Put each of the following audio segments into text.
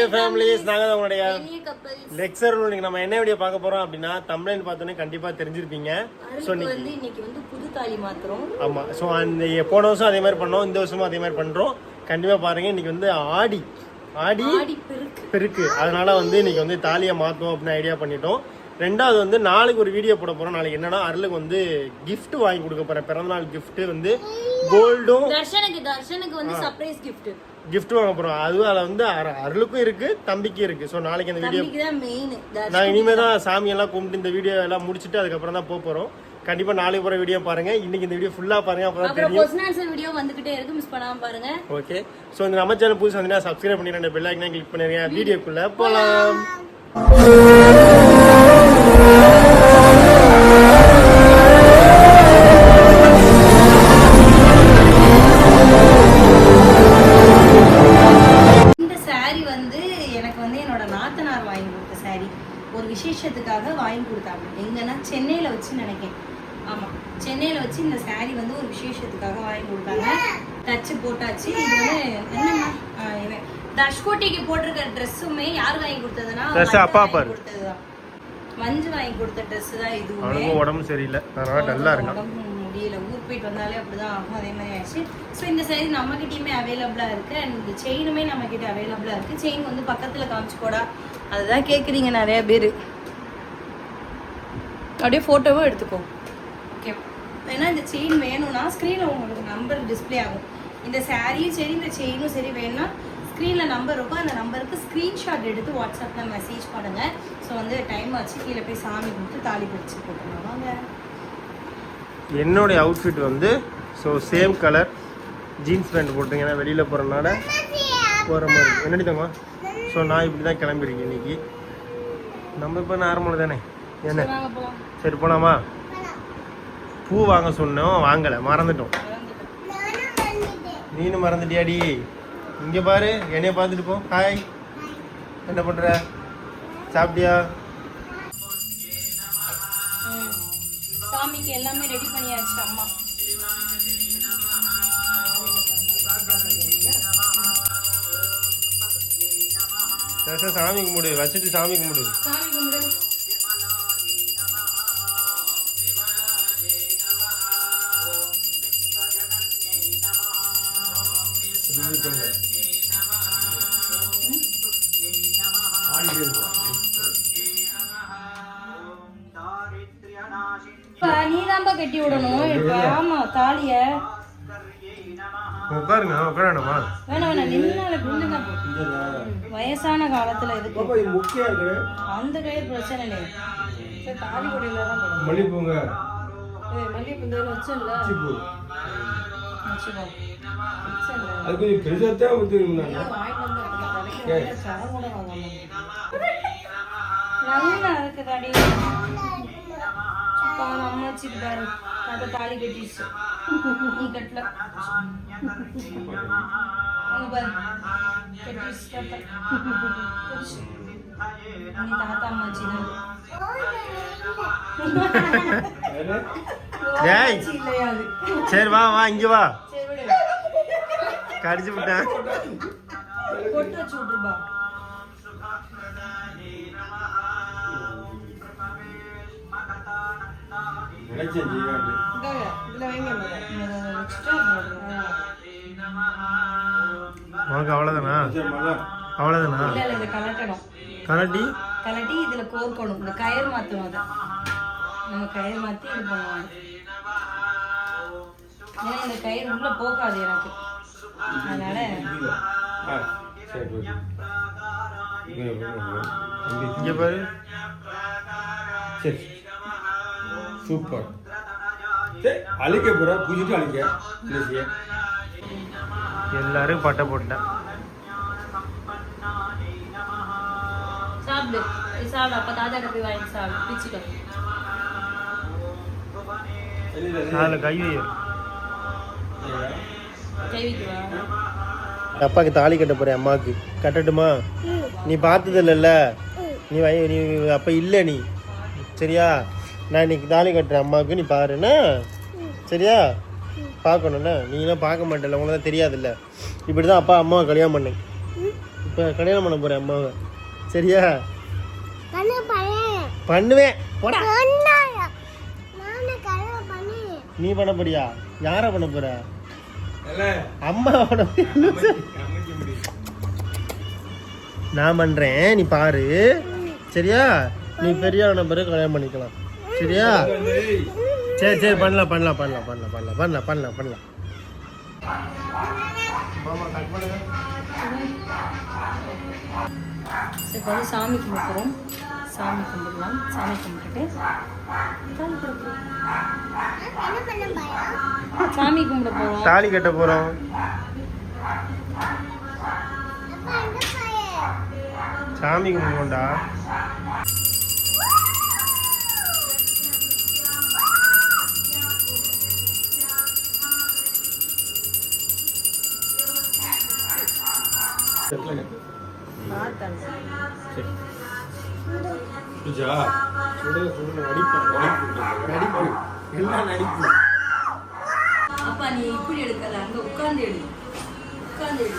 Dear families நாங்கள் தான் உங்களுடைய லெக்சர் இன்னைக்கு நம்ம என்ன வீடியோ பார்க்க போறோம் அப்படின்னா தமிழ்னு பார்த்தோன்னே கண்டிப்பாக தெரிஞ்சிருப்பீங்க. ஸோ இன்னைக்கு வந்து புது தாலி மாத்திரம் ஆமாம் ஸோ அந்த போன வருஷம் அதே மாதிரி பண்ணோம் இந்த வருஷமும் அதே மாதிரி பண்ணுறோம் கண்டிப்பாக பாருங்க இன்னைக்கு வந்து ஆடி. ஆடி பெருக்கு. அதனால வந்து இன்னைக்கு வந்து தாலியை மாற்றுவோம் அப்படின்னு ஐடியா பண்ணிட்டோம். ரெண்டாவது வந்து நாளைக்கு ஒரு வீடியோ போட போறோம். நாளைக்கு என்னன்னா அருளுக்கு வந்து gift வாங்கி கொடுக்க போறேன். பிறந்தநாள் gift வந்து கோல்டும் தர்ஷனுக்கு தர்ஷனுக்கு வந்து சர்ப்ரைஸ் gift. Gift வாங்க போறோம். அதுவும் அதில் வந்து அரு- அருளுக்கும் இருக்கு தம்பிக்கும் இருக்கு. ஸோ நாளைக்கு அந்த வீடியோ நான் இனிமே தான். சாமி எல்லாம் கும்பிட்டு இந்த வீடியோ எல்லாம் முடிச்சுட்டு அதுக்கப்புறம் தான் போக போறோம். கண்டிப்பா நாளைக்கு போற வீடியோ பாருங்க. இன்னைக்கு இந்த வீடியோ ஃபுல்லா பாருங்க. அப்புறம் தெரியும். வீடியோ வந்துகிட்டே இருக்கு. மிஸ் பண்ணாம பாருங்க. ஓகே ஸோ இந்த நம்ம சேனல் புதுசு வந்தீங்கன்னா சப்ஸ்கிரைப் பண்ணி ரெண்டு பெல் ஐக்கனை கிளிக் பண்ணிருங்க வீடியோக்குள்ள போலாம். விசேஷத்துக்காக வாங்கி கொடுத்தாங்க. எங்கன்னா சென்னையில வச்சு நினைக்கிறேன். ஆமா சென்னையில வச்சு இந்த saree வந்து ஒரு விசேஷத்துக்காக வாங்கி கொடுத்தாங்க. தச்சு போட்டாச்சு. இது வந்து என்னம்மா? தஷ்கோட்டிக்கு போட்டிருக்க ட்ரெஸ்ஸுமே யார் வாங்கி கொடுத்ததுன்னா அப்பா. கொடுத்ததுதான். மஞ்சு வாங்கி கொடுத்த ட்ரெஸ் தான் அவனுக்கும் உடம்பு சரியில்லை. டல்லா இருக்கான். முடியல ஊர் போயிட்டு வந்தாலே அப்படிதான் ஆகும். அதே மாதிரி ஆயிடுச்சு. ஸோ இந்த சைடு நம்ம கிட்டயுமே அவைலபிளா இருக்கு. அண்ட் இந்த செயினுமே நம்ம கிட்ட அவைலபிளா இருக்கு. செயின் வந்து பக்கத்துல காமிச்சு போடா. அதுதான் கேக்குறீங்க நிறைய பேர். அப்படியே போட்டோவும் எடுத்துக்கோ. ஓகே ஏன்னா இந்த செயின் வேணும்னா ஸ்க்ரீனில் உங்களுக்கு நம்பர் டிஸ்ப்ளே ஆகும். இந்த சாரியும் சரி இந்த செயினும் சரி வேணும்னா ஸ்க்ரீனில் நம்பர் இருக்கும். அந்த நம்பருக்கு ஸ்க்ரீன்ஷாட் எடுத்து வாட்ஸ்அப்பில் மெசேஜ் பண்ணுங்கள் ஸோ வந்து டைம் ஆச்சு. கீழே போய் சாமி கொடுத்து தாலி பிடிச்சி போட்டுருவாங்க வாங்க. என்னுடைய அவுட்ஃபிட் வந்து so same colour jeans pant போட்டிருக்கேன் ஏன்னா வெளியில் போகிறனால போகிற மாதிரி என்னடி தங்கம்மா ஸோ நான் இப்படி தான் கிளம்பியிருக்கேன் இன்னைக்கு. நம்ம இப்போ நார்மல் தானே? என்ன? சரி போலாமா? பூ வாங்க சொன்னோம். வாங்கலை. மறந்துட்டோம். நீனும் மறந்துட்டியாடி? இங்கே பாரு. என்னைய பார்த்துட்டு போ. ஹாய் என்ன பண்ணுற சாப்பிட்டியா? சாமிக்கு எல்லாமே ரெடி பண்ணியாச்சு அம்மா. சாமி கும்பிடு வச்சுட்டு சாமி கும்பிடு. சாமி கும்பிடு. நீதான்பா கட்டி விடணும். இப்ப ஆமா தாலிய. உட்காருங்க உட்காரணுமா வேணாம் வேணாம். நின்னால நின்னுங்க வயசான காலத்துல எதுக்கு முக்கியம் அந்த கையில் பிரச்சனை இல்லை சரி தாலி கொடியில தான் மல்லிப்பூங்க. இந்த வச்சல அது கொஞ்சம் பெருசாக தான் பாவம் அம்மா வச்சுட்டு பாரு. அதை தாலி கட்டிடுச்சு. நீ கட்டல. பாரு. கட்டிடுச்சு. நீ தாத்தா அம்மாச்சி தான் சரி வா வா இங்க வா. கடிச்சு விட்டேன். பொட்டு வச்சு விட்டுருப்பா. அப்புறம் உனக்கு அவ்வளோதானா அவ்வளோதானா கரண்டி கலட்டி இதுல கோர்க்கணும் இந்த கயிறு மாத்தணும் அதை. நம்ம கயிறு மாத்தி இது பண்ணுவாங்க ஏன்னா இந்த கயிறு உள்ள போகாது எனக்கு. அதனால. இங்க பாரு. சரி. சூப்பர் சரி அழிக்க போகிற பூஜிட்டு அழிக்க. எல்லாரும் பட்டை போட்டேன் சாப்பிடு. அப்ப தாத்தா வாங்கி கை அப்பாவுக்கு தாலி கட்ட போறேன் அம்மாவுக்கு கட்டட்டுமா? நீ பார்த்தது இல்லைல்ல நீ நீ அப்போ இல்லை நீ. சரியா? நான் இன்னைக்கு தாலி கட்டுறேன் அம்மாவுக்கு நீ பாருண்ணா. சரியா? பார்க்கணுண்ணா நீலாம் பார்க்க மாட்டேல உனக்கு தான் தெரியாதுல்ல. இப்படி தான் அப்பா அம்மாவை கல்யாணம் பண்ணேன். இப்போ கல்யாணம் பண்ண போறேன் அம்மாவை. சரியா? பண்ண பண்ணுவேன். போடா. பண்ணாயா நானே கல்யாணம் பண்ணி நீ பண்ண போறியா? யாரை பண்ண போற? அம்மா பண்ண நான் பண்றேன் நீ பாரு. சரியா? நீ பெரியவன பிறகு கல்யாணம் பண்ணிக்கலாம். சரியா? சரி சரி பண்ணலாம் பண்ணலாம் பண்ணலாம் பண்ணலாம் பண்ணலாம் பண்ணலாம் பண்ணலாம் பண்ணலாம். சரி வந்து சாமி கும்பிட்றோம் சாமி கும்பிடலாம். சாமி கும்பிட்டுட்டு சாமி கும்பிட போகிறோம் தாலி கட்ட பையன் சாமி கும்பிடுவோம்டா. அப்பா நீ இப்படி எடுக்கல அங்க உட்கார்ந்து எடு. உட்கார்ந்து எடு.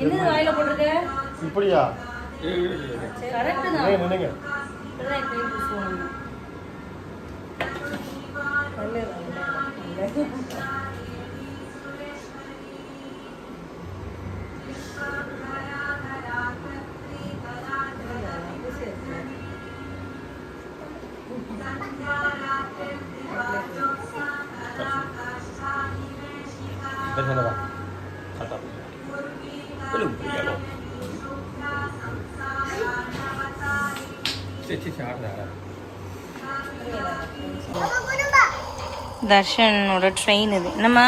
என்னது வாயில போட்டிருக்க? இப்படியா? கரெக்டு தான். நினைங்க પેલું ભૂલી தர்ஷனோட ட்ரெயின் இது. என்னம்மா?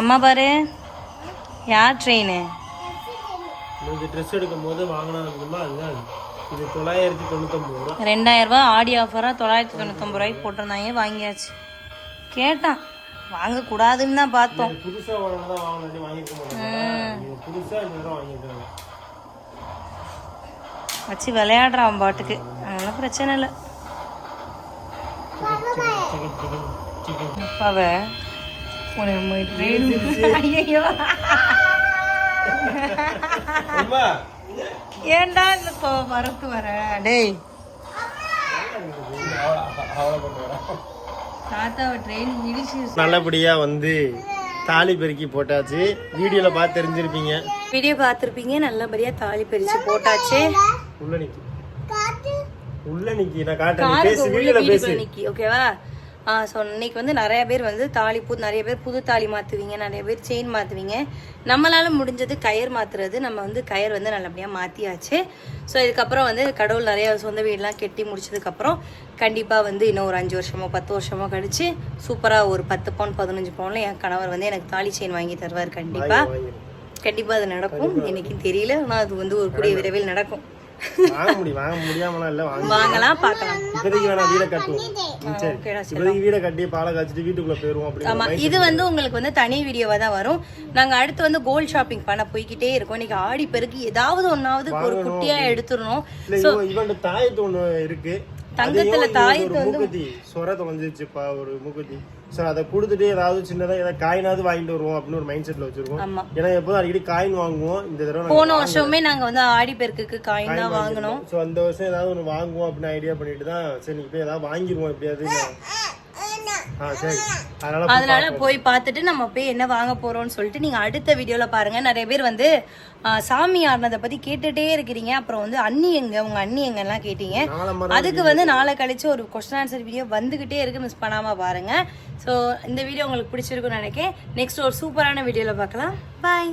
அம்மா பாரு. யார் ட்ரெயின் இது ட்ரெஸ் எடுக்கும் போது வாங்கினா அதுதான். இது தொள்ளாயிரத்தி தொண்ணூத்தொம்பது ரூபா. ரெண்டாயிரம் ரூபா ஆடி ஆஃபராக தொள்ளாயிரத்தி தொண்ணூத்தொம்பது ரூபாய்க்கு போட்டிருந்தாங்க வாங்கியாச்சு. கேட்டான். வாங்கக்கூடாதுன்னு தான் பார்த்தோம் புதுசாக வாங்கினா வாங்கணும் வாங்கிக்க மாட்டேன் புதுசாக இந்த வாங்கியிருக்காங்க வச்சு விளையாடுறான் பாட்டுக்கு அதனால பிரச்சனை இல்லை அப்பாவை ஏண்டா இந்த மறுத்து வர டேய் தாத்தாவை ட்ரெயின் இடிச்சு நல்லபடியா வந்து தாலி பெருக்கி போட்டாச்சு. வீடியோல பார்த்து தெரிஞ்சிருப்பீங்க. வீடியோ பார்த்துருப்பீங்க. நல்லபடியாக தாலி பிரித்து போட்டாச்சு. உள்ள நிக்கி. உள்ள நிக்கி. நான் காட்டுறேன். பேசு வீடியோல பேசு. நிக்கி ஓகேவா ஸோ இன்னைக்கு வந்து நிறைய பேர் வந்து தாலி புது நிறைய பேர் புது தாலி மாற்றுவீங்க நிறைய பேர் செயின் மாற்றுவீங்க நம்மளால முடிஞ்சது கயர் மாற்றுறது நம்ம வந்து கயர் வந்து நல்லபடியாக மாற்றியாச்சு ஸோ இதுக்கப்புறம் வந்து கடவுள் நிறைய சொந்த வீடெலாம் கெட்டி முடிச்சதுக்கப்புறம் கண்டிப்பாக வந்து இன்னும் ஒரு அஞ்சு வருஷமோ பத்து வருஷமோ கழிச்சு சூப்பராக ஒரு பத்து பவுன் பதினஞ்சு பவுனில் என் கணவர் வந்து எனக்கு தாலி செயின் வாங்கி தருவார் கண்டிப்பாக. கண்டிப்பாக அது நடக்கும். எனக்கு தெரியல ஆனால் அது வந்து ஒரு கூடிய விரைவில் நடக்கும். வாங்க முடியும் வாங்க முடியாமலாம் இல்ல வாங்க வாங்கலாம் பார்க்கலாம். இப்போதைக்கு வேணா வீடை கட்டுவோம். சரி. இப்போதைக்கு வீடை கட்டி பாலை காய்ச்சிட்டு வீட்டுக்குள்ள போயிருவோம் ஆமா அப்படி இது வந்து உங்களுக்கு வந்து தனி வீடியோவா தான் வரும். நாங்க அடுத்து வந்து கோல்ட் ஷாப்பிங் பண்ண போய்கிட்டே இருக்கோம். இன்னைக்கு ஆடி பெருக்கு. ஏதாவது ஒன்னாவது ஒரு குட்டியா எடுத்துடணும். இல்ல இவன் இவன் தாயத்து ஒண்ணு இருக்கு. தங்கத்துல தாயத்தை வந்து சொர தொலைஞ்சிச்சுப்பா ஒரு மூக்குத்தி. சோ அதை கொடுத்துட்டு ஏதாவது சின்னதா ஏதாவது காயினாவது வாங்கிட்டு வருவோம் அப்படின்னு ஒரு மைண்ட் செட்ல வச்சிருக்கோம். ஏன்னா எப்போதும் அடிக்கடி காயின் வாங்குவோம். இந்த தடவை போன வருஷமே நாங்க வந்து ஆடி பெருக்குக்கு காயின் தான் வாங்கினோம். ஸோ அந்த வருஷம் ஏதாவது ஒன்று வாங்குவோம் அப்படின்னு ஐடியா பண்ணிட்டு தான் சரி போய் ஏதாவது வாங்கிடுவோம் எப்படியாவது. அதனால போய் பார்த்துட்டு நம்ம போய் என்ன வாங்க போறோம்னு சொல்லிட்டு நீங்க அடுத்த வீடியோல பாருங்க. நிறைய பேர் வந்து சாமி ஆடினதை பத்தி கேட்டுட்டே இருக்கிறீங்க. அப்புறம் வந்து அண்ணி எங்க உங்க அண்ணி எங்கெல்லாம் கேட்டீங்க. நாளை மறுநாள் அதுக்கு வந்து நாளை கழிச்சு ஒரு கொஸ்டின் ஆன்சர் வீடியோ வந்துகிட்டே இருக்கு மிஸ் பண்ணாம பாருங்க. ஸோ இந்த வீடியோ உங்களுக்கு பிடிச்சிருக்கும்னு நினைக்கிறேன். நெக்ஸ்ட் ஒரு சூப்பரான வீடியோல பார்க்கலாம். பாய்